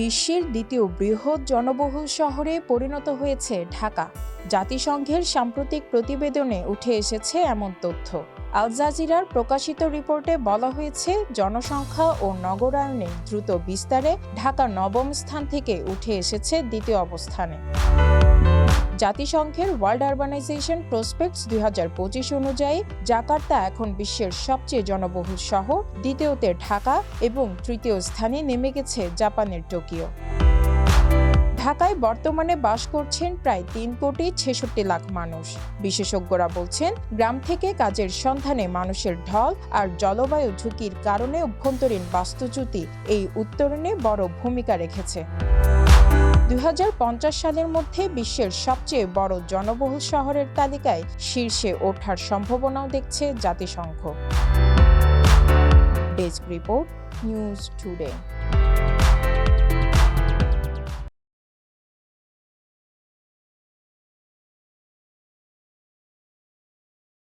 বিশ্বের দ্বিতীয় বৃহৎ জনবহুল শহরে পরিণত হয়েছে ঢাকা। জাতিসংঘের সাম্প্রতিক প্রতিবেদনে উঠে এসেছে এমন তথ্য। আল জাজিরার প্রকাশিত রিপোর্টে বলা হয়েছে, জনসংখ্যা ও নগরায়নে দ্রুত বিস্তারে ঢাকা নবম স্থান থেকে উঠে এসেছে দ্বিতীয় অবস্থানে। জাতিসংঘের ওয়ার্ল্ড আরবানাইজেশন প্রসপেক্টস দুই অনুযায়ী জাকার্তা এখন বিশ্বের সবচেয়ে জনবহুল শহর, দ্বিতীয়তে ঢাকা এবং তৃতীয় স্থানে নেমে গেছে জাপানের টোকিও। ঢাকায় বর্তমানে বাস করছেন প্রায় তিন কোটি ছেষট্টি লাখ মানুষ। বিশেষজ্ঞরা বলছেন, গ্রাম থেকে কাজের সন্ধানে মানুষের ঢল আর জলবায়ু ঝুঁকির কারণে অভ্যন্তরীণ বাস্তুচ্যুতি এই উত্তরণে বড় ভূমিকা রেখেছে। পঞ্চাশ সালের মধ্যে বিশ্বের সবচেয়ে বড় জনবহুল শহরের তালিকায় শীর্ষে ওঠার সম্ভাবনাও দেখছে জাতিসংঘ। Desk report, news today.